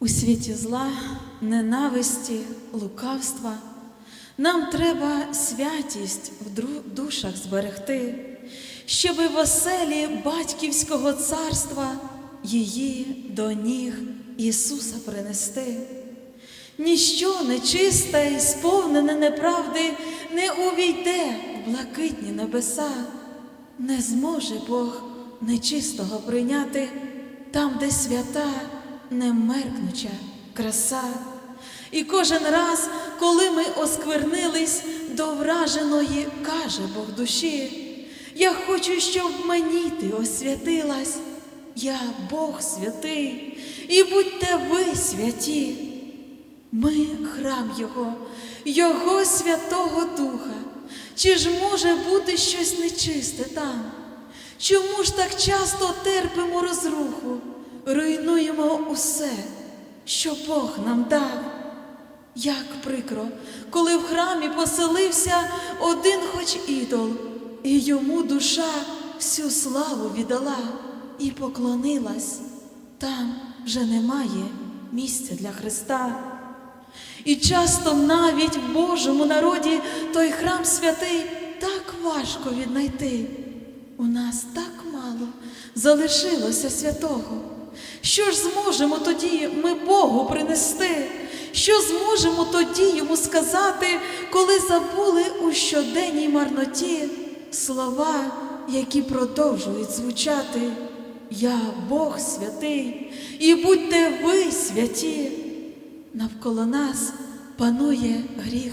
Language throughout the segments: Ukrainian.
У світі зла, ненависті, лукавства нам треба святість в душах зберегти, щоби в оселі батьківського царства її до ніг Ісуса принести. Ніщо нечисте і сповнене неправди не увійде в блакитні небеса, не зможе Бог нечистого прийняти там, де свята немеркнуча краса. І кожен раз, коли ми осквернились до враженої, каже Бог душі, я хочу, щоб мені ти освятилась, я Бог святий, і будьте ви святі. Ми храм Його, Його Святого Духа. Чи ж може бути щось нечисте там? Чому ж так часто терпимо розруху, руйнуємо усе, що Бог нам дав? Як прикро, коли в храмі поселився один хоч ідол, і йому душа всю славу віддала і поклонилась. Там вже немає місця для Христа. І часто навіть в Божому народі той храм святий так важко віднайти. У нас так мало залишилося святого. Що ж зможемо тоді ми Богу принести? Що зможемо тоді йому сказати, коли забули у щоденній марноті слова, які продовжують звучати? Я Бог святий, і будьте ви святі. Навколо нас панує гріх,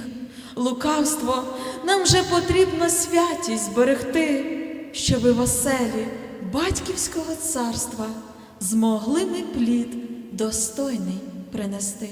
лукавство. Нам же потрібно святість зберегти, щоби в оселі батьківського царства змогли ми плід достойний принести.